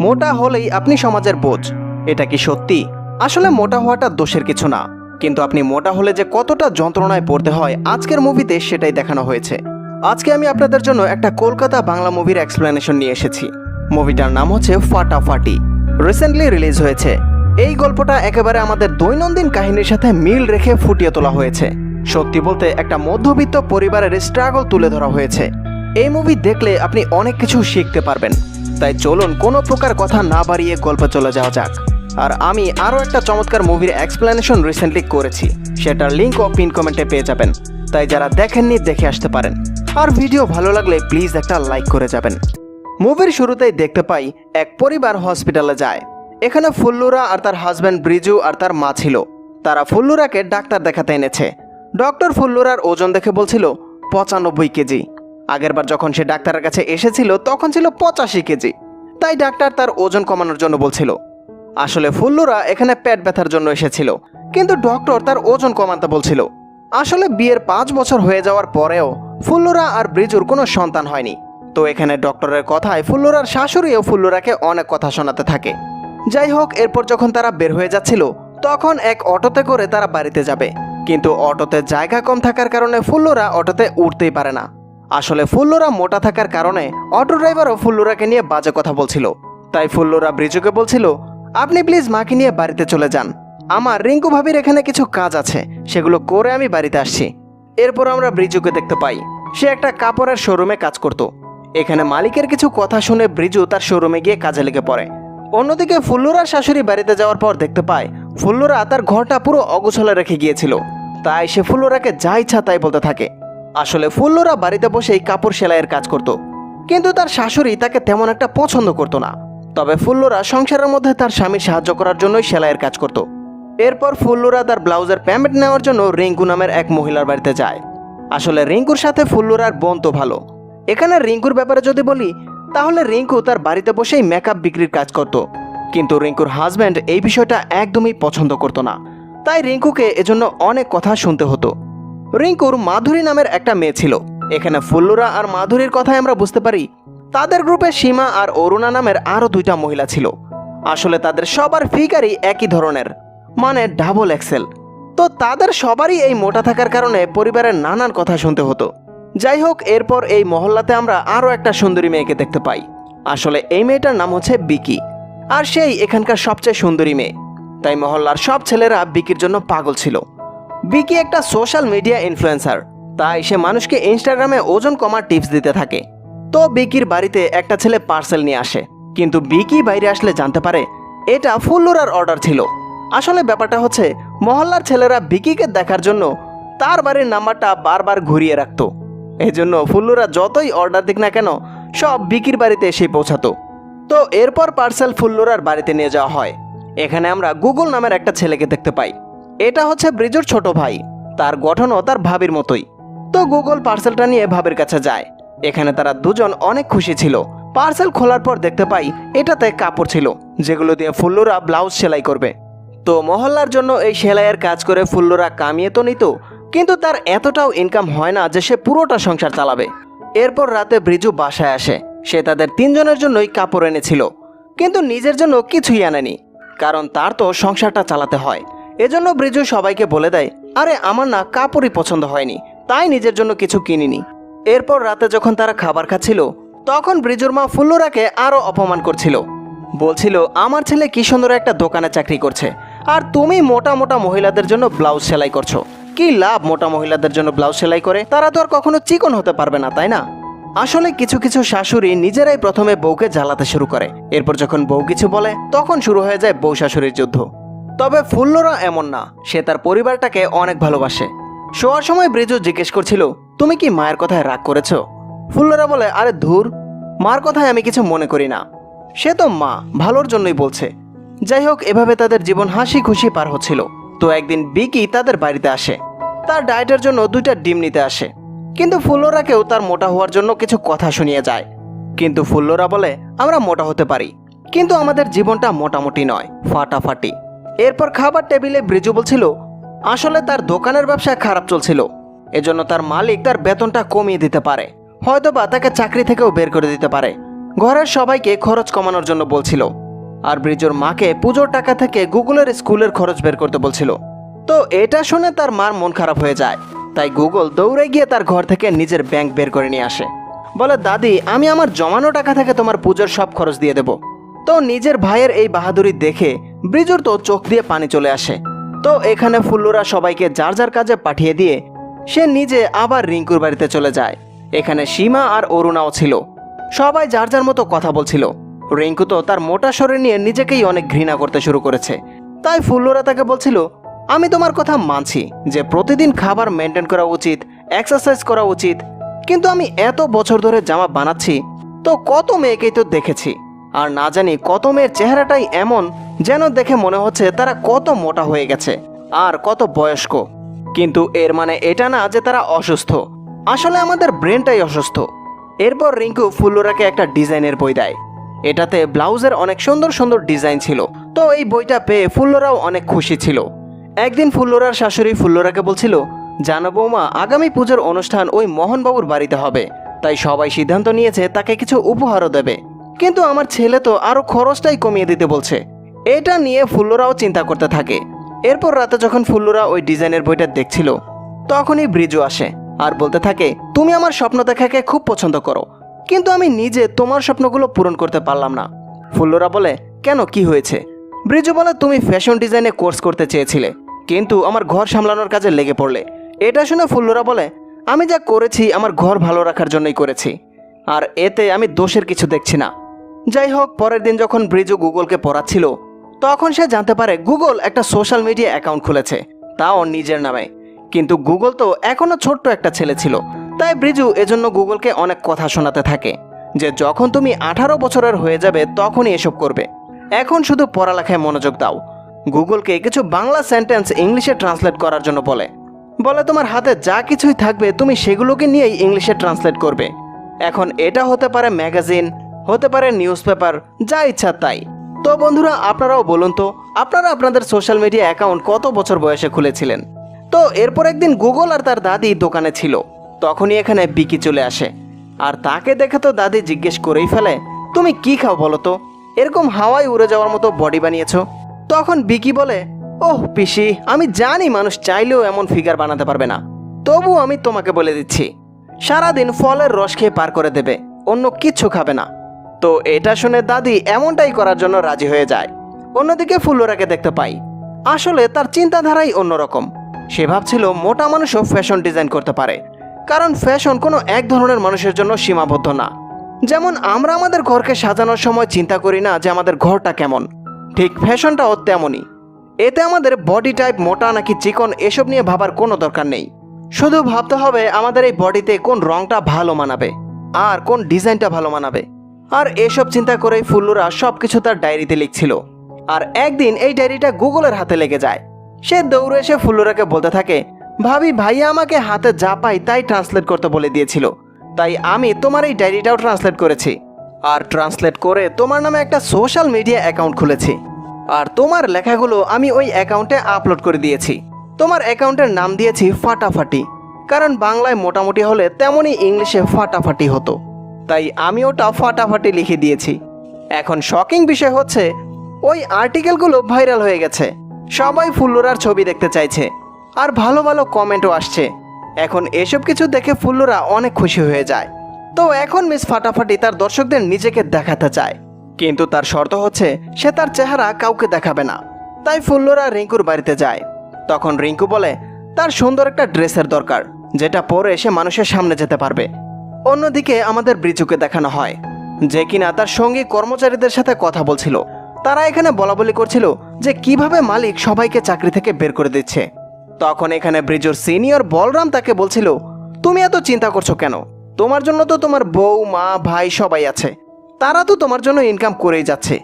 মোটা হলেই আপনি সমাজের বোঝ। এটা কি সত্যি? আসলে মোটা হওয়াটা দোষের কিছু না। কিন্তু আপনি মোটা হলে যে কতটা যন্ত্রণায় পড়তে হয়, আজকের মুভিতে সেটাই দেখানো হয়েছে। আজকে আমি আপনাদের জন্য একটা কলকাতা বাংলা মুভির এক্সপ্লেনেশন নিয়ে এসেছি। মুভিটার নাম হচ্ছে ফাটাফাটি। রিসেন্টলি রিলিজ হয়েছে। এই গল্পটা একেবারে আমাদের দৈনন্দিন কাহিনীর সাথে মিল রেখে ফুটিয়ে তোলা হয়েছে। সত্যি বলতে একটা মধ্যবিত্ত পরিবারের স্ট্রাগল তুলে ধরা হয়েছে। এই মুভি দেখলে আপনি অনেক কিছু শিখতে পারবেন। তাই চলুন কোনো প্রকার কথা না বাড়িয়ে গল্পে চলে যাওয়া যাক। আর আমি আরও একটা চমৎকার মুভির এক্সপ্লেনেশন রিসেন্টলি করেছি। সেটার লিঙ্ক ও পিন কমেন্টে পেয়ে যাবেন। তাই যারা দেখেননি, দেখে আসতে পারেন। আর ভিডিও ভালো লাগলে প্লিজ একটা লাইক করে যাবেন। মুভির শুরুতেই দেখতে পাই, এক পরিবার হসপিটালে যায়। এখানে ফুল্লুরা আর তার হাজব্যান্ড ব্রিজু আর তার মা ছিল। তারা ফুল্লুরাকে ডাক্তার দেখাতে এনেছে। ডক্টর ফুল্লুরার ওজন দেখে বলছিল, পঁচানব্বই কেজি। আগেরবার যখন সে ডাক্তারের কাছে এসেছিল, তখন ছিল পঁচাশি কেজি। তাই ডাক্তার তার ওজন কমানোর জন্য বলছিল। আসলে ফুল্লুরা এখানে পেট ব্যথার জন্য এসেছিল, কিন্তু ডক্টর তার ওজন কমাতে বলছিল। আসলে বিয়ের পাঁচ বছর হয়ে যাওয়ার পরেও ফুল্লুরা আর ব্রিজুর কোনো সন্তান হয়নি। তো এখানে ডক্টরের কথায় ফুল্লুরার শাশুড়িও ফুল্লুরাকে অনেক কথা শোনাতে থাকে। যাই হোক, এরপর যখন তারা বের হয়ে যাচ্ছিল, তখন এক অটোতে করে তারা বাড়িতে যাবে। কিন্তু অটোতে জায়গা কম থাকার কারণে ফুল্লুরা অটোতে উঠতেই পারে না। আসলে ফুল্লুরা মোটা থাকার কারণে অটো ড্রাইভারও ফুল্লুরাকে নিয়ে বাজে কথা বলছিল। তাই ফুল্লুরা ব্রিজুকে বলছিল, আপনি প্লিজ মাকে নিয়ে বাড়িতে চলে যান। আমার রিঙ্কু ভাবির এখানে কিছু কাজ আছে, সেগুলো করে আমি বাড়িতে আসছি। এরপর আমরা ব্রিজুকে দেখতে পাই। সে একটা কাপড়ের শোরুমে কাজ করত। এখানে মালিকের কিছু কথা শুনে ব্রিজু তার শোরুমে গিয়ে কাজে লেগে পড়ে। অন্যদিকে ফুল্লুরার শাশুড়ি বাড়িতে যাওয়ার পর দেখতে পায়, ফুল্লুরা তার ঘরটা পুরো অগোছলে রেখে গিয়েছিল। তাই সে ফুল্লুরাকে যা ইচ্ছা তাই বলতে থাকে। আসলে ফুল্লুরা বাড়িতে বসেই কাপড় সেলাইয়ের কাজ করত। কিন্তু তার শাশুড়ি তাকে তেমন একটা পছন্দ করতো না। তবে ফুল্লুরা সংসারের মধ্যে তার স্বামীর সাহায্য করার জন্যই সেলাইয়ের কাজ করত। এরপর ফুল্লুরা তার ব্লাউজের প্যামেন্ট নেওয়ার জন্য রিঙ্কু নামের এক মহিলার বাড়িতে যায়। আসলে রিঙ্কুর সাথে ফুল্লুরার বোন তো ভালো। এখানে রিঙ্কুর ব্যাপারে যদি বলি, তাহলে রিঙ্কু তার বাড়িতে বসেই মেকআপ বিক্রির কাজ করত। কিন্তু রিঙ্কুর হাজব্যান্ড এই বিষয়টা একদমই পছন্দ করতো না। তাই রিঙ্কুকে এজন্য অনেক কথা শুনতে হতো। রিঙ্কুর মাধুরী নামের একটা মেয়ে ছিল। এখানে ফুল্লুরা আর মাধুরীর কথাই আমরা বুঝতে পারি। তাদের গ্রুপে সীমা আর অরুণা নামের আরও দুইটা মহিলা ছিল। আসলে তাদের সবার ফিগারই একই ধরনের মানে ডাবল এক্সেল তো তাদের সবারই এই মোটা থাকার কারণে পরিবারের নানান কথা শুনতে হতো। যাই হোক, এরপর এই মহল্লাতে আমরা আরও একটা সুন্দরী মেয়েকে দেখতে পাই। আসলে এই মেয়েটার নাম হচ্ছে বিকি। আর সেই এখানকার সবচেয়ে সুন্দরী মেয়ে। তাই মহল্লার সব ছেলেরা বিকির জন্য পাগল ছিল। বিকি একটা সোশ্যাল মিডিয়া ইনফ্লুয়েন্সার। তাই সে মানুষকে ইনস্টাগ্রামে ওজন কমার টিপস দিতে থাকে। তো বিকির বাড়িতে একটা ছেলে পার্সেল নিয়ে আসে। কিন্তু বিকি বাইরে আসলে জানতে পারে, এটা ফুল্লুরার অর্ডার ছিল। আসলে ব্যাপারটা হচ্ছে, মহল্লার ছেলেরা বিকিকে দেখার জন্য তার বাড়ির নাম্বারটা বারবার ঘুরিয়ে রাখতো। এজন্য ফুল্লুরা যতই অর্ডার দিক না কেন, সব বিকির বাড়িতে এসে পৌঁছাতো। তো এরপর পার্সেল ফুল্লুরার বাড়িতে নিয়ে যাওয়া হয়। এখানে আমরা গুগল নামের একটা ছেলেকে দেখতে পাই। এটা হচ্ছে ব্রিজুর ছোট ভাই। তার গঠনও তার ভাবির মতোই। তো গুগল পার্সেলটা নিয়ে ভাবির কাছে যায়। এখানে তারা দুজন অনেক খুশি ছিল। পার্সেল খোলার পর দেখতে পাই এটাতে কাপড় ছিল, যেগুলো দিয়ে ফুল্লুরা ব্লাউজ সেলাই করবে। তো মহল্লার জন্য এই সেলাইয়ের কাজ করে ফুল্লুরা কামিয়ে তো নিত, কিন্তু তার এতটাও ইনকাম হয় না যে সে পুরোটা সংসার চালাবে। এরপর রাতে ব্রিজু বাসায় আসে। সে তাদের তিনজনের জন্যই কাপড় এনেছিল, কিন্তু নিজের জন্য কিছুই আনেনি, কারণ তার তো সংসারটা চালাতে হয়। এজন্য ব্রিজু সবাইকে বলে দেয়, আরে, আমার না কাপড়ই পছন্দ হয়নি, তাই নিজের জন্য কিছু কিনিনি। এরপর রাতে যখন তারা খাবার খাচ্ছিল, তখন ব্রিজুর মা ফুল্লুরাকে আরও অপমান করছিল। বলছিল, আমার ছেলে কি সুন্দর একটা দোকানে চাকরি করছে, আর তুমি মোটা মোটা মহিলাদের জন্য ব্লাউজ সেলাই করছ। কি লাভ মোটা মহিলাদের জন্য ব্লাউজ সেলাই করে? তারা তো আর কখনো চিকন হতে পারবে না, তাই না? আসলে কিছু কিছু শাশুড়ি নিজেরাই প্রথমে বউকে জ্বালাতে শুরু করে। এরপর যখন বউ কিছু বলে, তখন শুরু হয়ে যায় বউ শাশুড়ির যুদ্ধ। তবে ফুল্লরা এমন না। সে তার পরিবারটাকে অনেক ভালোবাসে। শোয়ার সময় ব্রিজু জিজ্ঞেস করছিল, তুমি কি মায়ের কথায় রাগ করেছ? ফুল্লরা বলে, আরে ধুর, মার কথায় আমি কিছু মনে করি না। সে তো মা, ভালোর জন্যই বলছে। যাই হোক, এভাবে তাদের জীবন হাসি খুশি পার হচ্ছিল। তো একদিন বিকি তাদের বাড়িতে আসে। তার ডায়েটের জন্য দুইটা ডিম নিতে আসে। কিন্তু ফুল্লরাকেও তার মোটা হওয়ার জন্য কিছু কথা শুনিয়ে যায়। কিন্তু ফুল্লরা বলে, আমরা মোটা হতে পারি। কিন্তু আমাদের জীবনটা মোটামুটি নয়, ফাটাফাটি। এরপর খাবার টেবিলে ব্রিজু বলছিল, আসলে তার দোকানের ব্যবসা খারাপ চলছিল। এজন্য তার মালিক তার বেতনটা কমিয়ে দিতে পারে। হয়তোবা তাকে চাকরি থেকেও বের করে দিতে পারে। ঘরের সবাইকে খরচ কমানোর জন্য বলছিল। আর ব্রিজুর মাকে পুজোর টাকা থেকে গুগলের স্কুলের খরচ বের করতে বলছিল। তো এটা শুনে তার মার মন খারাপ হয়ে যায়। তাই গুগল দৌড়ে গিয়ে তার ঘর থেকে নিজের ব্যাংক বের করে নিয়ে আসে। বলে, দাদি, আমি আমার জমানো টাকা থেকে তোমার পুজোর সব খরচ দিয়ে দেব। তো নিজের ভাইয়ের এই বাহাদুরি দেখে ব্রিজুর তো চোখ দিয়ে পানি চলে আসে। তো এখানে ফুল্লুরা সবাইকে যার যার কাজে পাঠিয়ে দিয়ে সে নিজে আবার রিঙ্কুর বাড়িতে চলে যায়। এখানে সীমা আর অরুণাও ছিল। সবাই যার যার মতো কথা বলছিল। রিঙ্কু তো তার মোটা শরীর নিয়ে নিজেকেই অনেক ঘৃণা করতে শুরু করেছে। তাই ফুল্লুরা তাকে বলছিল, আমি তোমার কথা মানছি যে প্রতিদিন খাবার মেনটেন করা উচিত, এক্সারসাইজ করা উচিত, কিন্তু আমি এত বছর ধরে জামা বানাচ্ছি, তো কত মেয়েকেই তো দেখেছি। আর না জানি কত মেয়ের চেহারাটাই এমন যেন দেখে মনে হচ্ছে তারা কত মোটা হয়ে গেছে আর কত বয়স্ক। কিন্তু এর মানে এটা না যে তারা অসুস্থ। আসলে আমাদের ব্রেনটাই অসুস্থ। এরপর রিঙ্কু ফুল্লুরাকে একটা ডিজাইনের বই দেয়। এটাতে ব্লাউজের অনেক সুন্দর সুন্দর ডিজাইন ছিল। তো এই বইটা পেয়ে ফুল্লরাও অনেক খুশি ছিল। একদিন ফুল্লরার শাশুড়ি ফুল্লরাকে বলছিল, জানো বৌমা, আগামী পুজোর অনুষ্ঠান ওই মোহনবাবুর বাড়িতে হবে। তাই সবাই সিদ্ধান্ত নিয়েছে তাকে কিছু উপহারও দেবে। কিন্তু আমার ছেলে তো আরও খরচটাই কমিয়ে দিতে বলছে। এটা নিয়ে ফুল্লরাও চিন্তা করতে থাকে। এরপর রাতে যখন ফুল্লরা ওই ডিজাইনের বইটা দেখছিল, তখনই ব্রিজু আসে আর বলতে থাকে, তুমি আমার স্বপ্ন দেখাকে খুব পছন্দ করো, কিন্তু আমি নিজে তোমার স্বপ্নগুলো পূরণ করতে পারলাম না। ফুল্লরা বলে, কেন, কি হয়েছে? ব্রিজু বলে, তুমি ফ্যাশন ডিজাইনে কোর্স করতে চেয়েছিলে, কিন্তু আমার ঘর সামলানোর কাজে লেগে পড়লে। এটা শুনে ফুল্লরা বলে, আমি যা করেছি, আমার ঘর ভালো রাখার জন্যই করেছি, আর এতে আমি দোষের কিছু দেখছি না। যাই হোক পরের দিন যখন ব্রিজু গুগলকে পড়াচ্ছিল, তখন সে জানতে পারে গুগল একটা সোশ্যাল মিডিয়া অ্যাকাউন্ট খুলেছে, তাও নিজের নামে। কিন্তু গুগল তো এখনও ছোট্ট একটা ছেলে ছিল, তাই ব্রিজু এজন্য গুগলকে অনেক কথা শোনাতে থাকে, যে যখন তুমি আঠারো বছরের হয়ে যাবে তখনই এসব করবে। এখন শুধু পড়ালেখায় মনোযোগ দাও। গুগলকে কিছু বাংলা সেন্টেন্স ইংলিশে ট্রান্সলেট করার জন্য বলে। বলে, তোমার হাতে যা কিছুই থাকবে, তুমি সেগুলোকে নিয়েই ইংলিশে ট্রান্সলেট করবে। এখন এটা হতে পারে ম্যাগাজিন হতে পারে নিউজ পেপার যা ইচ্ছা তাই। তো বন্ধুরা, আপনারাও বলুন তো, আপনারা আপনাদের সোশ্যাল মিডিয়া অ্যাকাউন্ট কত বছর বয়সে খুলেছিলেন? তো এরপর একদিন গুগল আর তার দাদি দোকানে ছিল। তখনই এখানে বিকি চলে আসে। আর তাকে দেখে তো দাদি জিজ্ঞেস করেই ফেলে, তুমি কি খাও বলো তো? এরকম হাওয়ায় উড়ে যাওয়ার মতো বডি বানিয়েছো? তখন বিকি বলে, ওহ, পিসি, আমি জানি মানুষ চাইলেও এমন ফিগার বানাতে পারবে না। তবু আমি তোমাকে বলে দিচ্ছি, সারাদিন ফলের রস খেয়ে পার করে দেবে, অন্য কিচ্ছু খাবে না। তো এটা শুনে দাদি এমনটাই করার জন্য রাজি হয়ে যায়। অন্যদিকে ফুল্লরাকে দেখতে পাই। আসলে তার চিন্তাধারাই অন্যরকম। সে ভাবছিল মোটা মানুষও ফ্যাশন ডিজাইন করতে পারে। কারণ ফ্যাশন কোনো এক ধরনের মানুষের জন্য সীমাবদ্ধ না। যেমন আমরা আমাদের ঘরকে সাজানোর সময় চিন্তা করি না যে আমাদের ঘরটা কেমন। ঠিক ফ্যাশনটাও তেমনই। এতে আমাদের বডি টাইপ মোটা নাকি চিকন এসব নিয়ে ভাবার কোনো দরকার নেই। শুধু ভাবতে হবে আমাদের এই বডিতে কোন রংটা ভালো মানাবে, আর কোন ডিজাইনটা ভালো মানাবে। আর এসব চিন্তা করেই ফুল্লুরা সব কিছু তার ডায়েরিতে লিখছিল। আর একদিন এই ডায়েরিটা গুগলের হাতে লেগে যায়। সে দৌড়ে এসে ফুল্লুরাকে বলতে থাকে, ভাবি, ভাইয়া আমাকে হাতে যা পাই তাই ট্রান্সলেট করতে বলে দিয়েছিল। তাই আমি তোমার এই ডায়েরিটাও ট্রান্সলেট করেছি। আর ট্রান্সলেট করে তোমার নামে একটা সোশ্যাল মিডিয়া অ্যাকাউন্ট খুলেছি। আর তোমার লেখাগুলো আমি ওই অ্যাকাউন্টে আপলোড করে দিয়েছি। তোমার অ্যাকাউন্টের নাম দিয়েছি ফাটাফাটি। কারণ বাংলায় মোটামুটি হলে তেমনই ইংলিশে ফাটাফাটি হতো। তাই আমি ওটা ফাটাফাটি লিখে দিয়েছি। এখন শকিং বিষয় হচ্ছে, ওই আর্টিকেলগুলো ভাইরাল হয়ে গেছে। সবাই ফুল্লুরার ছবি দেখতে চাইছে, আর ভালো ভালো কমেন্টও আসছে। এখন এসব কিছু দেখে ফুল্লুরা অনেক খুশি হয়ে যায়। তো এখন মিস ফাটাফাটি তার দর্শকদের নিজেকে দেখাতে চায়। কিন্তু তার শর্ত হচ্ছে, সে তার চেহারা কাউকে দেখাবে না। তাই ফুল্লুরা রিঙ্কুর বাড়িতে যায়। তখন রিঙ্কু বলে, তার সুন্দর একটা ড্রেসের দরকার, যেটা পরে সে মানুষের সামনে যেতে পারবে। অন্যদিকে আমাদের ব্রিজুকে দেখানো হয়, যে কিনা তার সঙ্গী কর্মচারীদের সাথে কথা বলছিল। তারা এখানে বলা বলি করছিল যে কীভাবে মালিক সবাইকে চাকরি থেকে বের করে দিচ্ছে। তখন এখানে ব্রিজুর সিনিয়র বলরাম তাকে বলছিল, তুমি এত চিন্তা করছ কেন? তোমার জন্য তো তোমার বউ, মা, ভাই সবাই আছে। তারা তো তোমার জন্য ইনকাম করেই যাচ্ছে।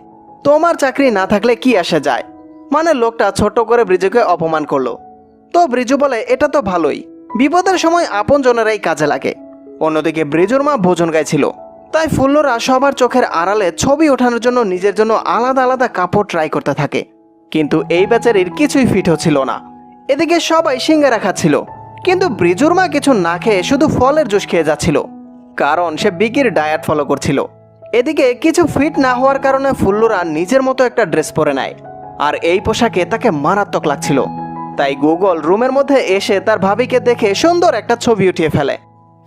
তোমার চাকরি না থাকলে কি আসে যায়? মানে লোকটা ছোট করে ব্রিজুকে অপমান করল। তো ব্রিজু বলে, এটা তো ভালোই। বিপদের সময় আপন জনেরাই কাজে লাগে। অন্যদিকে ব্রিজুর মা ভোজন গাইছিল। তাই ফুল্লরা সবার চোখের আড়ালে ছবি ওঠানোর জন্য নিজের জন্য আলাদা আলাদা কাপড় ট্রাই করতে থাকে। কিন্তু এই বেচারির কিছুই ফিট হচ্ছিল না। এদিকে সবাই সিঙ্গারা খাচ্ছিল। কিন্তু ব্রিজুর মা কিছু না খেয়ে শুধু ফলের জুস খেয়ে যাচ্ছিল। কারণ সে বিকির ডায়েট ফলো করছিল। এদিকে কিছু ফিট না হওয়ার কারণে ফুল্লুরা নিজের মতো একটা ড্রেস পরে নেয়। আর এই পোশাকে তাকে মারাত্মক লাগছিল। তাই গুগল রুমের মধ্যে এসে তার ভাবিকে দেখে সুন্দর একটা ছবি উঠিয়ে ফেলে।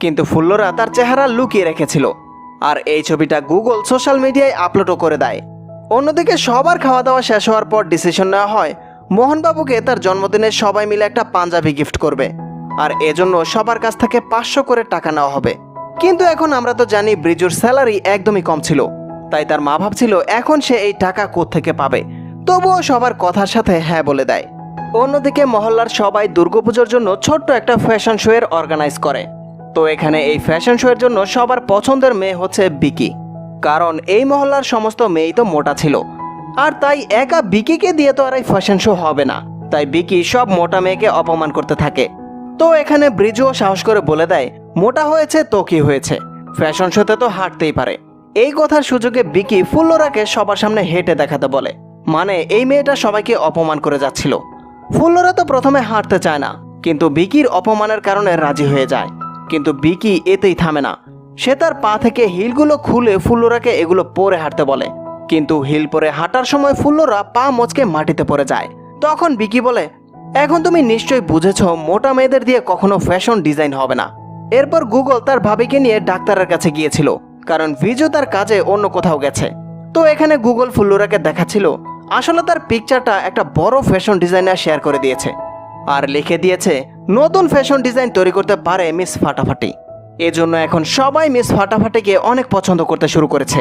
কিন্তু ফুল্লরা তার চেহারা লুকিয়ে রেখেছিল। আর এই ছবিটা গুগল সোশ্যাল মিডিয়ায় আপলোডও করে দেয়। অন্যদিকে সবার খাওয়া দাওয়া শেষ হওয়ার পর ডিসিশন নেওয়া হয়, মোহনবাবুকে তার জন্মদিনে সবাই মিলে একটা পাঞ্জাবি গিফট করবে। আর এজন্য সবার কাছ থেকে পাঁচশো করে টাকা নেওয়া হবে। কিন্তু এখন আমরা তো জানি ব্রিজুর স্যালারি একদমই কম ছিল। তাই তার মা ভাবছিল, এখন সে এই টাকা থেকে পাবে? তবুও সবার কথার সাথে হ্যাঁ বলে দেয়। অন্যদিকে মহল্লার সবাই দুর্গাপুজোর জন্য ছোট্ট একটা ফ্যাশন শো এর অর্গানাইজ করে। তো এখানে এই ফ্যাশন শো এর জন্য সবার পছন্দের মেয়ে হচ্ছে বিকি। কারণ এই মহল্লার সমস্ত মেয়েই তো মোটা ছিল। আর তাই একা বিকিকে দিয়ে তো আর এই ফ্যাশন শো হবে না। তাই বিকি সব মোটা মেয়েকে অপমান করতে থাকে। তো এখানে ব্রিজও সাহস করে বলে দেয়, মোটা হয়েছে তো কি হয়েছে? ফ্যাশন শোতে তো হাঁটতেই পারে। এই কথার সুযোগে বিকি ফুল্লরাকে সবার সামনে হেঁটে দেখাতে বলে। মানে এই মেয়েটা সবাইকে অপমান করে যাচ্ছিল। ফুল্লোরা তো প্রথমে হাঁটতে চায় না, কিন্তু বিকির অপমানের কারণে রাজি হয়ে যায়। কিন্তু বিকি এতেই থামে না। সে তার পা থেকে হিলগুলো খুলে ফুল্লরাকে এগুলো পরে হাঁটতে বলে। কিন্তু হিল পরে হাঁটার সময় ফুল্লরা পা মচকে মাটিতে পড়ে যায়। তখন বিকি বলে, এখন তুমি নিশ্চয়ই বুঝেছ, মোটা মেয়েদের দিয়ে কখনো ফ্যাশন ডিজাইন হবে না। এরপর গুগল তার ভাবিকে নিয়ে ডাক্তারের কাছে গিয়েছিল, কারণ ভিজু তার কাজে অন্য কোথাও গেছে। তো এখানে গুগল ফুল্লুরাকে দেখাচ্ছিল, আসলে তার পিকচারটা একটা বড় ফ্যাশন ডিজাইনার শেয়ার করে দিয়েছে। আর লিখে দিয়েছে নতুন ফ্যাশন ডিজাইন তৈরি করতে পারে মিস ফাটাফাটি এজন্য এখন সবাই মিস ফাটাফাটিকে অনেক পছন্দ করতে শুরু করেছে।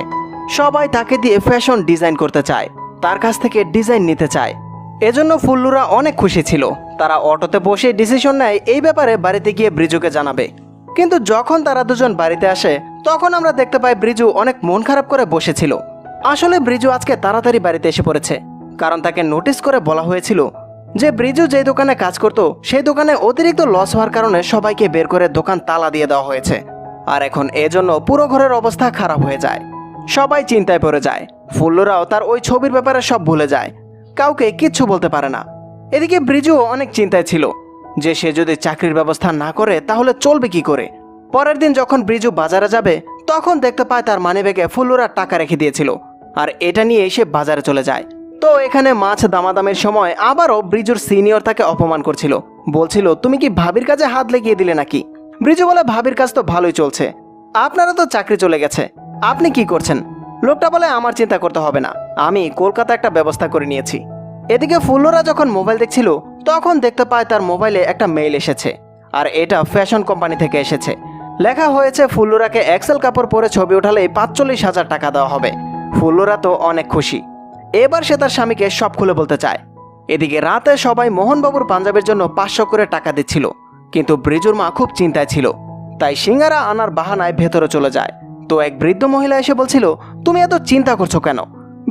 সবাই তাকে দিয়ে ফ্যাশন ডিজাইন করতে চায়, তার কাছ থেকে ডিজাইন নিতে চায়। এজন্য ফুল্লুরা অনেক খুশি ছিল। তারা অটোতে বসে ডিসিশন নেয় এই ব্যাপারে বাড়িতে গিয়ে ব্রিজুকে জানাবে। কিন্তু যখন তারা দুজন বাড়িতে আসে, তখন আমরা দেখতে পাই ব্রিজু অনেক মন খারাপ করে বসেছিল। আসলে ব্রিজু আজকে তাড়াতাড়ি বাড়িতে এসে পড়েছে। কারণ তাকে নোটিস করে বলা হয়েছিল যে ব্রিজু যে দোকানে কাজ করত সেই দোকানে অতিরিক্ত লস হওয়ার কারণে সবাইকে বের করে দোকান তালা দিয়ে দেওয়া হয়েছে। আর এখন এজন্য পুরো ঘরের অবস্থা খারাপ হয়ে যায়। সবাই চিন্তায় পড়ে যায়। ফুল্লুরাও তার ওই ছবির ব্যাপারে সব ভুলে যায়। কাউকে কিচ্ছু বলতে পারে না। এদিকে ব্রিজুও অনেক চিন্তায় ছিল। যে সে যদি চাকরির ব্যবস্থা না করে, তাহলে চলবে কি করে? পরের দিন যখন ব্রিজু বাজারে যাবে, তখন দেখতে পায় তার মানিব্যাগে ফুল্লুরা টাকা রেখে দিয়েছিল। আর এটা নিয়ে সে বাজারে চলে যায়। তো এখানে মাছ দামাদামের সময় আবারও ব্রিজুর সিনিয়র তাকে অপমান করছিল। বলছিল, তুমি কি ভাবির কাজে হাত লেগিয়ে দিলে নাকি? ব্রিজু বলে, ভাবির কাজ তো ভালোই চলছে। আপনারা তো চাকরি চলে গেছে। আপনি কি করছেন? লোকটা বলে, আমার চিন্তা করতে হবে না। আমি কলকাতা একটা ব্যবস্থা করে নিয়েছি। এদিকে ফুল্লরা যখন মোবাইল দেখছিল, তখন দেখতে পায় তার মোবাইলে একটা মেইল এসেছে। আর এটা ফ্যাশন কোম্পানি থেকে এসেছে। লেখা হয়েছে, ফুল্লুরাকে এক্সেল কাপড় পরে ছবি উঠালে পাঁচচল্লিশ হাজার টাকা দেওয়া হবে। ফুল্লুরা তো অনেক খুশি। এবার সে তার স্বামীকে সব খুলে বলতে চায়। এদিকে রাতে সবাই মোহনবাবুর পাঞ্জাবের জন্য পাঁচশো করে টাকা দিচ্ছিল, কিন্তু ব্রিজুর মা খুব চিন্তায় ছিল। তাই সিঙ্গারা আনার বাহানায় ভেতরে চলে যায়। তো এক বৃদ্ধ মহিলা এসে বলছিল, তুমি এত চিন্তা করছ কেন?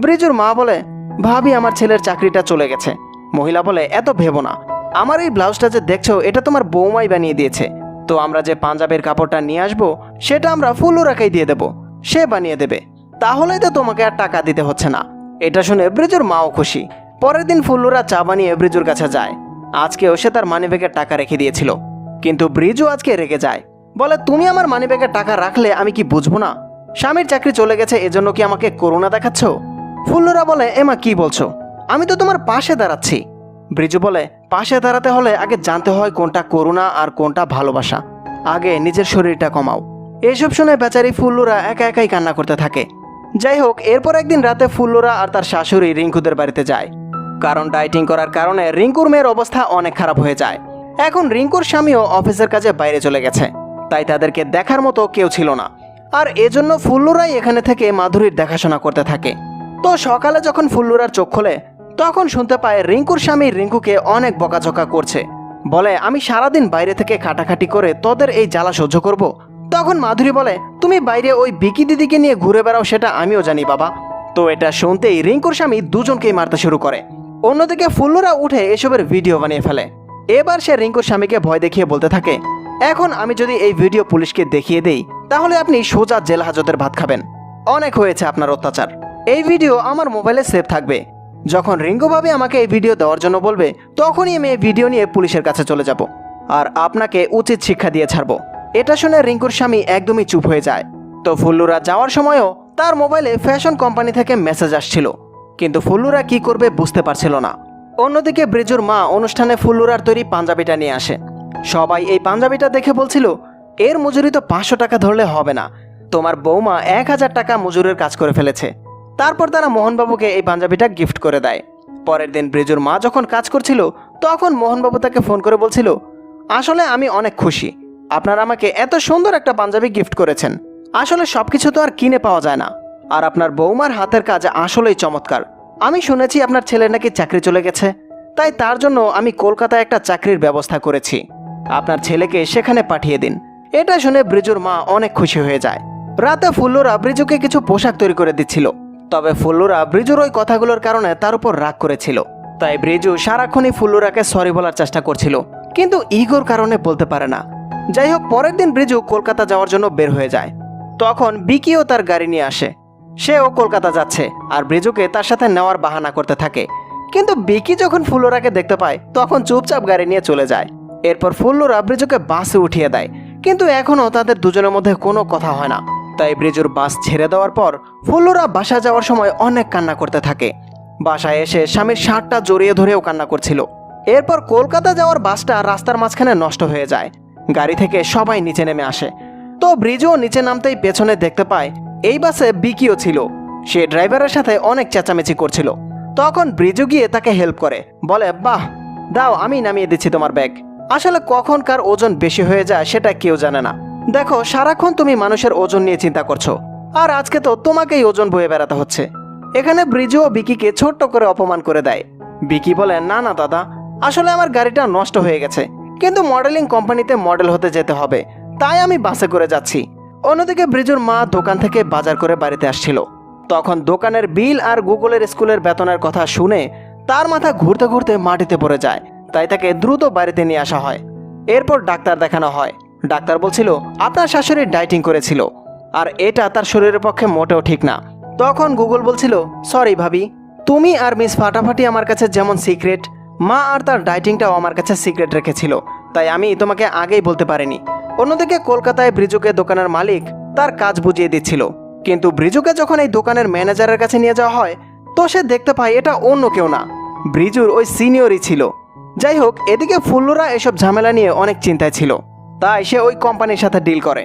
ব্রিজুর মা বলে, ভাবি আমার ছেলের চাকরিটা চলে গেছে। মহিলা বলে, এত ভেবো না। আমার এই ব্লাউজটা যে দেখছ, এটা তোমার বৌমাই বানিয়ে দিয়েছে। তো আমরা যে পাঞ্জাবের কাপড়টা নিয়ে আসব, সেটা আমরা ফুলুরাকেই দিয়ে দেব। সে বানিয়ে দেবে। তাহলেই তো তোমাকে আর টাকা দিতে হচ্ছে না। এটা শুনে ব্রিজুর মাও খুশি। পরের দিন ফুল্লুরা চা বানিয়ে ব্রিজুর কাছে যায়। আজকেও সে তার মানিব্যাগের টাকা রেখে দিয়েছিল। কিন্তু ব্রিজু আজকে রেগে যায়। বলে, তুমি আমার মানিব্যাগের টাকা রাখলে আমি কি বুঝব না? স্বামীর চাকরি চলে গেছে, এজন্য কি আমাকে করুণা দেখাচ্ছ? ফুল্লুরা বলে, এমা, কি বলছো? আমি তো তোমার পাশে দাঁড়াচ্ছি। ব্রিজু বলে, পাশে দাঁড়াতে হলে আগে জানতে হয় কোনটা করুণা আর কোনটা ভালোবাসা। আগে নিজের শরীরটা কমাও। এসব শুনে বেচারি ফুল্লুরা একা একাই কান্না করতে থাকে। যাই হোক এরপর একদিন রাতে ফুল্লুরা আর তার শাশুড়ি রিঙ্কুদের বাড়িতে যায়। কারণ ডাইটিং করার কারণে রিঙ্কুর মেয়ের অবস্থা অনেক খারাপ হয়ে যায়। এখন রিঙ্কুর স্বামীও অফিসের কাজে বাইরে চলে গেছে। তাই তাদেরকে দেখার মতো কেউ ছিল না। আর এজন্য ফুল্লুরাই এখানে থেকে মাধুরীর দেখাশোনা করতে থাকে। তো সকালে যখন ফুল্লুরার চোখ খোলে, তখন শুনতে পায় রিঙ্কুর স্বামী রিঙ্কুকে অনেক বকাঝকা করছে। বলে, আমি সারাদিন বাইরে থেকে খাটাখাটি করে তোদের এই জ্বালা সহ্য করব? তখন মাধুরী বলে, তুমি বাইরে ওই বিকি দিদিকে নিয়ে ঘুরে বেড়াও, সেটা আমিও জানি, বাবা। তো এটা শুনতেই রিঙ্কুর স্বামী দুজনকেই মারতে শুরু করে। অন্যদিকে ফুল্লুরা উঠে এসবের ভিডিও বানিয়ে ফেলে। এবার সে রিঙ্কুর স্বামীকে ভয় দেখিয়ে বলতে থাকে, এখন আমি যদি এই ভিডিও পুলিশকে দেখিয়ে দেই, তাহলে আপনি সোজা জেল হাজতের ভাত খাবেন। অনেক হয়েছে আপনার অত্যাচার। এই ভিডিও আমার মোবাইলে সেভ থাকবে। যখন রিঙ্কু ভাবে আমাকে এই ভিডিও দেওয়ার জন্য বলবে, তখনই আমি এই ভিডিও নিয়ে পুলিশের কাছে চলে যাব। আর আপনাকে উচিত শিক্ষা দিয়ে ছাড়বো। এটা শুনে রিঙ্কুর স্বামী একদমই চুপ হয়ে যায়। তো ফুল্লুরা যাওয়ার সময়ও তার মোবাইলে ফ্যাশন কোম্পানি থেকে মেসেজ আসছিল। কিন্তু ফুল্লুরা কি করবে বুঝতে পারছিল না। অন্যদিকে ব্রিজুর মা অনুষ্ঠানে ফুল্লুরার তৈরি পাঞ্জাবিটা নিয়ে আসে। সবাই এই পাঞ্জাবিটা দেখে বলছিল, এর মজুরি তো পাঁচশো টাকা ধরলে হবে না। তোমার বৌমা এক হাজার টাকা মজুরের কাজ করে ফেলেছে। তারপর তারা মোহনবাবুকে এই পাঞ্জাবিটা গিফট করে দেয়। পরের দিন ব্রিজুর মা যখন কাজ করছিল, তখন মোহনবাবু তাকে ফোন করে বলছিল, আসলে আমি অনেক খুশি। আপনারা আমাকে এত সুন্দর একটা পাঞ্জাবি গিফট করেছেন। আসলে সবকিছু তো আর কিনে পাওয়া যায় না। আর আপনার বৌমার হাতের কাজ আসলেই চমৎকার। আমি শুনেছি আপনার ছেলের নাকি চাকরি চলে গেছে। তাই তার জন্য আমি কলকাতায় একটা চাকরির ব্যবস্থা করেছি। আপনার ছেলেকে সেখানে পাঠিয়ে দিন। এটা শুনে ব্রিজুর মা অনেক খুশি হয়ে যায়। রাতে ফুল্লুরা ব্রিজুকে কিছু পোশাক তৈরি করে দিচ্ছিল। তবে ফুল্লুরা ব্রিজুর ওই কথাগুলোর কারণে তার উপর রাগ করেছিল। তাই ব্রিজু সারাক্ষণই ফুল্লুরাকে সরি বলার চেষ্টা করছিল। কিন্তু ইগোর কারণে বলতে পারে না। যাই হোক, পরের দিন ব্রিজু কলকাতা যাওয়ার জন্য বের হয়ে যায়। তখন বিকিও তার গাড়ি নিয়ে আসে। সেও কলকাতা যাচ্ছে আর ব্রিজুকে তার সাথে নেওয়ার বাহানা করতে থাকে। কিন্তু বিকি যখন ফুল্লোরাকে দেখতে পায়, তখন চুপচাপ গাড়ি নিয়ে চলে যায়। এরপর ফুল্লোরা ব্রিজুকে বাসে উঠিয়ে দেয়। কিন্তু এখনও তাদের দুজনের মধ্যে কোনো কথা হয় না। তাই ব্রিজুর বাস ছেড়ে দেওয়ার পর ফুল্লোরা বাসা যাওয়ার সময় অনেক কান্না করতে থাকে। বাসায় এসে স্বামীর শার্টটা জড়িয়ে ধরেও কান্না করছিল। এরপর কলকাতা যাওয়ার বাসটা রাস্তার মাঝখানে নষ্ট হয়ে যায়। গাড়ি থেকে সবাই নিচে নেমে আসে। তো ব্রিজও নিচে নামতেই পেছনে দেখতে পায়, এই বাসে বিকিও ছিল। সে ড্রাইভারের সাথে অনেক চেঁচামেচি করছিল। তখন ব্রিজু গিয়ে তাকে হেল্প করে, বলে, বাহ, দাও, আমি নামিয়ে দিচ্ছি তোমার ব্যাগ। আসলে কখন কার ওজন বেশি হয়ে যায় সেটা কেউ জানে না। দেখো, সারাক্ষণ তুমি মানুষের ওজন নিয়ে চিন্তা করছ। আর আজকে তো তোমাকেই ওজন বয়ে বেড়াতে হচ্ছে। এখানে ব্রিজু ও বিকিকে ছোট্ট করে অপমান করে দেয়। বিকি বলে, না না, দাদা, আসলে আমার গাড়িটা নষ্ট হয়ে গেছে। কিন্তু মডেলিং কোম্পানিতে মডেল হতে যেতে হবে। তাই আমি বাসে করে যাচ্ছি। অন্যদিকে ব্রিজুর মা দোকান থেকে বাজার করে বাড়িতে আসছিল। তখন দোকানের বিল আর গুগলের স্কুলের বেতনের কথা শুনে তার মাথা ঘুরতে ঘুরতে মাটিতে পড়ে যায়। তাই তাকে দ্রুত বাড়িতে নিয়ে আসা হয়। এরপর ডাক্তার দেখানো হয়। ডাক্তার বলছিল, আপনার শাশুড়ি ডাইটিং করেছিল, আর এটা তার শরীরের পক্ষে মোটেও ঠিক না। তখন গুগল বলছিল, সরি ভাবি, তুমি আর মিস ফাটাফাটি আমার কাছে যেমন সিক্রেট মা আর তার ডাইটিংটাও আমার কাছে সিক্রেট রেখেছিল, তাই আমি তোমাকে আগেই বলতে পারিনি। অন্যদিকে কলকাতায় ব্রিজুকে দোকানের মালিক তার কাজ বুঝিয়ে দিচ্ছিল। কিন্তু ব্রিজুকে যখন এই দোকানের ম্যানেজারের কাছে নিয়ে যাওয়া হয়, তো সে দেখতে পায় এটা অন্য কেউ না। ব্রিজুর ওই সিনিয়রই ছিল। যাই হোক, এদিকে ফুল্লুরা এসব ঝামেলা নিয়ে অনেক চিন্তায় ছিল। তাই সে ওই কোম্পানির সাথে ডিল করে,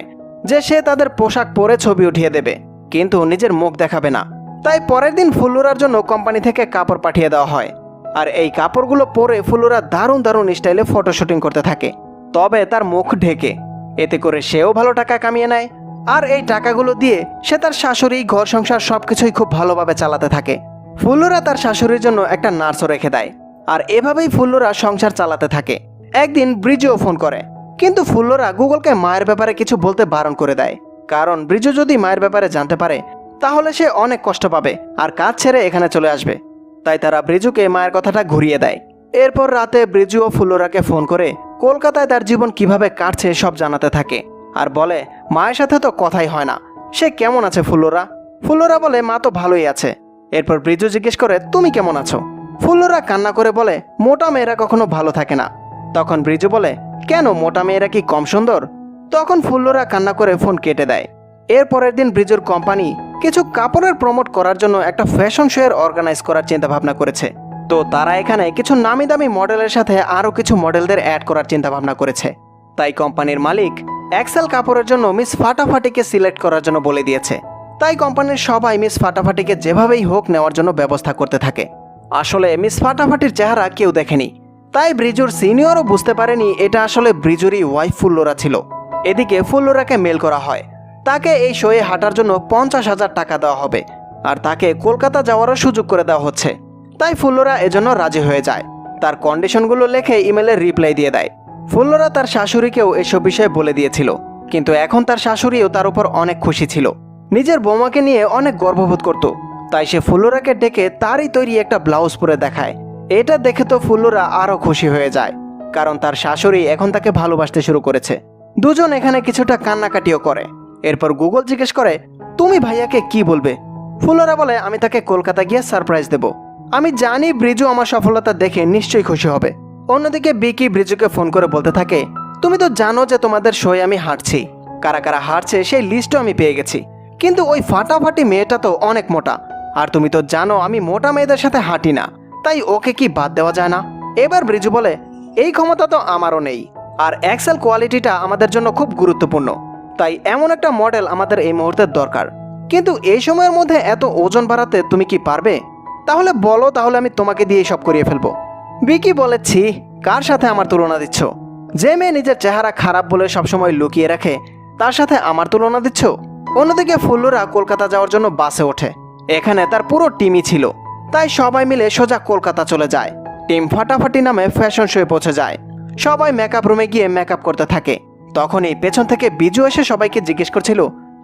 যে সে তাদের পোশাক পরে ছবি উঠিয়ে দেবে, কিন্তু নিজের মুখ দেখাবে না। তাই পরের দিন ফুল্লুরার জন্য কোম্পানি থেকে কাপড় পাঠিয়ে দেওয়া হয়। আর এই কাপড়গুলো পরে ফুল্লুরা দারুণ দারুণ স্টাইলে ফটো শুটিং করতে থাকে। তবে তার মুখ ঢেকে, এতে করে সেও ভালো টাকা কামিয়ে নেয়। আর এই টাকাগুলো দিয়ে সে তার শাশুড়ি, ঘর সংসার সবকিছুই খুব ভালোভাবে চালাতে থাকে। ফুল্লুরা তার শাশুড়ির জন্য একটা নার্সও রেখে দেয়। আর এভাবেই ফুল্লুরা সংসার চালাতে থাকে। একদিন ব্রিজও ফোন করে। কিন্তু ফুল্লুরা গুগলকে মায়ের ব্যাপারে কিছু বলতে বারণ করে দেয়। কারণ ব্রিজু যদি মায়ের ব্যাপারে জানতে পারে, তাহলে সে অনেক কষ্ট পাবে। আর কাজ ছেড়ে এখানে চলে আসবে। তাই তারা ব্রিজুকে মায়ের কথাটা ঘুরিয়ে দেয়। এরপর রাতে ব্রিজু ও ফুল্লুরাকে ফোন করে কলকাতায় তার জীবন কীভাবে কাটছে সব জানাতে থাকে। আর বলে, মায়ের সাথে তো কথাই হয় না। সে কেমন আছে ফুল্লুরা ফুল্লুরা বলে, মা তো ভালোই আছে। এরপর ব্রিজু জিজ্ঞেস করে, তুমি কেমন আছো? ফুল্লুরা কান্না করে বলে, মোটা মেয়েরা কখনো ভালো থাকে না। তখন ব্রিজু বলে, কেন, মোটা মেয়েরা কি কম সুন্দর? তখন ফুল্লুরা কান্না করে ফোন কেটে দেয়। এর পরের দিন ব্রিজুর কোম্পানি কিছু কাপড়ের প্রমোট করার জন্য একটা ফ্যাশন শোয়ের অর্গানাইজ করার চিন্তা ভাবনা করেছে। তো তারা এখানে কিছু নামি দামি মডেলের সাথে আরও কিছু মডেলদের অ্যাড করার চিন্তা ভাবনা করেছে। তাই কোম্পানির মালিক এক্সেল কাপড়ের জন্য মিস ফাটাফাটিকে সিলেক্ট করার জন্য বলে দিয়েছে। তাই কোম্পানির সবাই মিস ফাটাফাটিকে যেভাবেই হোক নেওয়ার জন্য ব্যবস্থা করতে থাকে। আসলে মিস ফাটাফাটির চেহারা কেউ দেখেনি। তাই ব্রিজুর সিনিয়রও বুঝতে পারেনি এটা আসলে ব্রিজুরই ওয়াইফ ফুল্লোরা ছিল। এদিকে ফুল্লোরাকে মেল করা হয়। তাকে এই শোয়ে হাঁটার জন্য পঞ্চাশ হাজার টাকা দেওয়া হবে। আর তাকে কলকাতা যাওয়ারও সুযোগ করে দেওয়া হচ্ছে। তাই ফুল্লোরা এজন্য রাজি হয়ে যায়। তার কন্ডিশনগুলো লেখে ইমেলে রিপ্লাই দিয়ে দেয়। ফুল্লোরা তার শাশুড়িকেও এসব বিষয়ে বলে দিয়েছিল। কিন্তু এখন তার শাশুড়িও তার উপর অনেক খুশি ছিল। নিজের বোমাকে নিয়ে অনেক গর্ববোধ করত। তাই সে ফুল্লোরাকে ডেকে তারই তৈরি একটা ব্লাউজ পরে দেখায়। এটা দেখে তো ফুল্লোরা আরও খুশি হয়ে যায়। কারণ তার শাশুড়ি এখন তাকে ভালোবাসতে শুরু করেছে। দুজন এখানে কিছুটা কান্নাকাটিও করে। এরপর গুগল জিজ্ঞেস করে, তুমি ভাইয়াকে কি বলবে? ফুলোরা বলে, আমি তাকে কলকাতা গিয়ে সারপ্রাইজ দেব। আমি জানি ব্রিজু আমার সফলতা দেখে নিশ্চয়ই খুশি হবে। অন্যদিকে বিকি ব্রিজুকে ফোন করে বলতে থাকে, তুমি তো জানো যে তোমাদের শোয়ে আমি হাঁটছি কারা কারা হারছে সেই লিস্টও আমি পেয়ে গেছি। কিন্তু ওই ফাটাফাটি মেয়েটা তো অনেক মোটা। আর তুমি তো জানো আমি মোটা মেয়েদের সাথে হাঁটি না। তাই ওকে কি বাদ দেওয়া যায় না? এবার ব্রিজু বলে, এই ক্ষমতা তো আমারও নেই। আর এক্সেল কোয়ালিটিটা আমাদের জন্য খুব গুরুত্বপূর্ণ। তাই এমন একটা মডেল আমাদের এই মুহূর্তে দরকার। কিন্তু এই সময়ের মধ্যে এত ওজন বাড়াতে তুমি কি পারবে? তাহলে বলো, তাহলে আমি তোমাকে দিয়ে সব করিয়ে ফেলব। বিকি বলেছি কার সাথে আমার তুলনা দিচ্ছ? যে মেয়ে নিজের চেহারা খারাপ বলে সবসময় লুকিয়ে রাখে, তার সাথে আমার তুলনা দিচ্ছ? অন্যদিকে ফুল্লুরা কলকাতা যাওয়ার জন্য বাসে ওঠে। এখানে তার পুরো টিমই ছিল। তাই সবাই মিলে সোজা কলকাতা চলে যায়। টিম ফাটাফাটি নামে ফ্যাশন শোয়ে পৌঁছে যায়। সবাই মেকআপ রুমে গিয়ে মেকআপ করতে থাকে। তখনই পেছন থেকে বিজু এসে সবাইকে জিজ্ঞেস করছিল,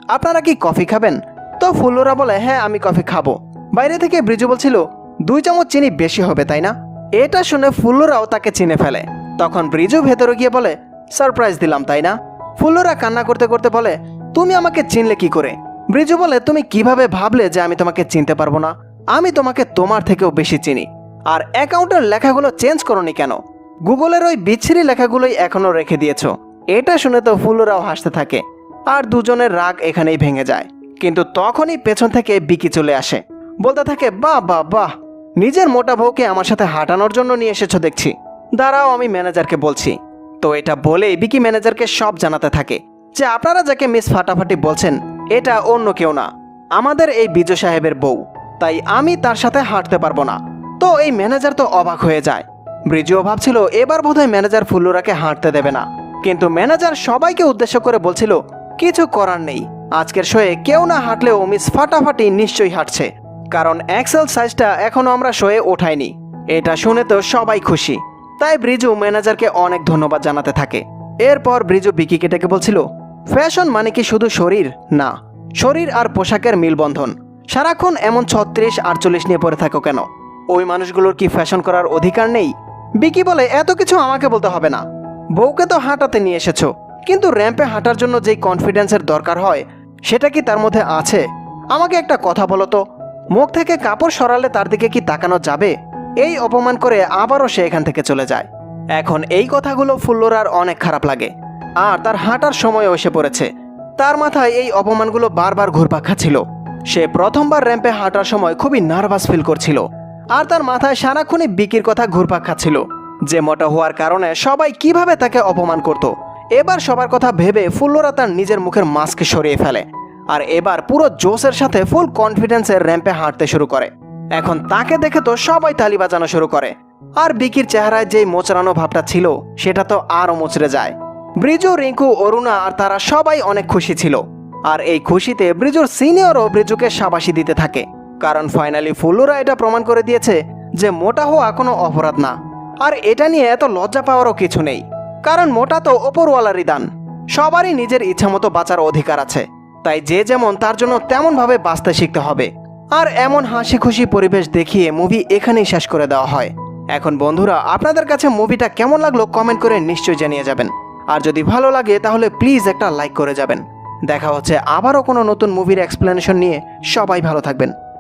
আপনারা কি কফি খাবেন? তো ফুল্লুরা বলে হ্যাঁ আমি কফি খাব। বাইরে থেকে ব্রিজু বলছিল, দুই চামচ চিনি বেশি হবে, তাই না? এটা শুনে ফুল্লুরাও তাকে চিনে ফেলে। তখন ব্রিজু ভেতরে গিয়ে বলে, সারপ্রাইজ দিলাম, তাই না? ফুল্লুরা কান্না করতে করতে বলে, তুমি আমাকে চিনলে কি করে? ব্রিজু বলে, তুমি কীভাবে ভাবলে যে আমি তোমাকে চিনতে পারব না? আমি তোমাকে তোমার থেকেও বেশি চিনি। আর অ্যাকাউন্টের লেখাগুলো চেঞ্জ করনি কেন? গুগলের ওই বিচ্ছিরি লেখাগুলোই এখনও রেখে দিয়েছ। এটা শুনে তো ফুলুরাও হাসতে থাকে। আর দুজনের রাগ এখানেই ভেঙে যায়। কিন্তু তখনই পেছন থেকে বিকি চলে আসে। বলতে থাকে, বাহ বাহ বাহ। নিজের মোটা বউকে আমার সাথে হাঁটানোর জন্য নিয়ে এসেছ দেখছি। দাঁড়াও, আমি ম্যানেজারকে বলছি। তো এটা বলেই বিকি ম্যানেজারকে সব জানাতে থাকে যে, আপনারা যাকে মিস ফাটাফাটি বলছেন, এটা অন্য কেউ না। আমাদের এই বিজয় সাহেবের বউ। তাই আমি তার সাথে হাঁটতে পারব না। তো এই ম্যানেজার তো অবাক হয়ে যায়। ব্রিজুও ভাবছিল, এবার বোধহয় ম্যানেজার ফুল্লুরাকে হাঁটতে দেবে না। কিন্তু ম্যানেজার সবাইকে উদ্দেশ্য করে বলছিল, কিছু করার নেই। আজকের শোয়ে কেউ না হাঁটলেও মিস ফাটাফাটি নিশ্চয়ই হাঁটছে। কারণ এক্সেল সাইজটা এখনও আমরা শোয়ে ওঠাইনি। এটা শুনে তো সবাই খুশি। তাই ব্রিজু ম্যানেজারকে অনেক ধন্যবাদ জানাতে থাকে। এরপর ব্রিজু বিকিকে ডেকে বলছিল, ফ্যাশন মানে কি শুধু শরীর? না, শরীর আর পোশাকের মিলবন্ধন। সারাক্ষণ এমন ছত্রিশ, আটচল্লিশ নিয়ে পড়ে থাকো কেন? ওই মানুষগুলোর কি ফ্যাশন করার অধিকার নেই? বিকি বলে, এত কিছু আমাকে বলতে হবে না। বউকে তো হাঁটাতে নিয়ে এসেছ, কিন্তু র্যাম্পে হাঁটার জন্য যেই কনফিডেন্সের দরকার হয়, সেটা কি তার মধ্যে আছে? আমাকে একটা কথা বলো তো, মুখ থেকে কাপড় সরালে তার দিকে কি তাকানো যাবে? এই অপমান করে আবারও সে এখান থেকে চলে যায়। এখন এই কথাগুলো ফুল্লোরার অনেক খারাপ লাগে, আর তার হাঁটার সময় এসে পড়েছে। তার মাথায় এই অপমানগুলো বারবার ঘুরপাক খাচ্ছিল। সে প্রথমবার র্যাম্পে হাঁটার সময় খুবই নার্ভাস ফিল করছিল, আর তার মাথায় সারাক্ষণই বিকির কথা ঘুরপাক খাচ্ছিল। যে মোটা হওয়ার কারণে সবাই কীভাবে তাকে অপমান করত। এবার সবার কথা ভেবে ফুল্লোরা তার নিজের মুখের মাস্ক সরিয়ে ফেলে। আর এবার পুরো জোশের সাথে ফুল কনফিডেন্সের র্যাম্পে হাঁটতে শুরু করে। এখন তাকে দেখে তো সবাই তালি বাজানো শুরু করে। আর বিকির চেহারায় যেই মোচড়ানো ভাবটা ছিল, সেটা তো আরও মোচড়ে যায়। ব্রিজু, রিঙ্কু, অরুণা আর তারা সবাই অনেক খুশি ছিল। আর এই খুশিতে ব্রিজুর সিনিয়রও ব্রিজুকে সাবাসি দিতে থাকে। কারণ ফাইনালি ফুল্লুরা এটা প্রমাণ করে দিয়েছে যে মোটা হওয়া কোনো অপরাধ না। আর এটা নিয়ে এত লজ্জা পাওয়ারও কিছু নেই। কারণ মোটা তো ওপরওয়ালারই দান। সবারই নিজের ইচ্ছামতো বাঁচার অধিকার আছে। তাই যে যেমন তার জন্য তেমনভাবে বাঁচতে শিখতে হবে। আর এমন হাসি খুশি পরিবেশ দেখিয়ে মুভি এখানেই শেষ করে দেওয়া হয়। এখন বন্ধুরা, আপনাদের কাছে মুভিটা কেমন লাগল কমেন্ট করে নিশ্চয়ই জানিয়ে যাবেন। আর যদি ভালো লাগে, তাহলে প্লিজ একটা লাইক করে যাবেন। দেখা হচ্ছে আবারও কোনো নতুন মুভির এক্সপ্লেনেশন নিয়ে। সবাই ভালো থাকবেন।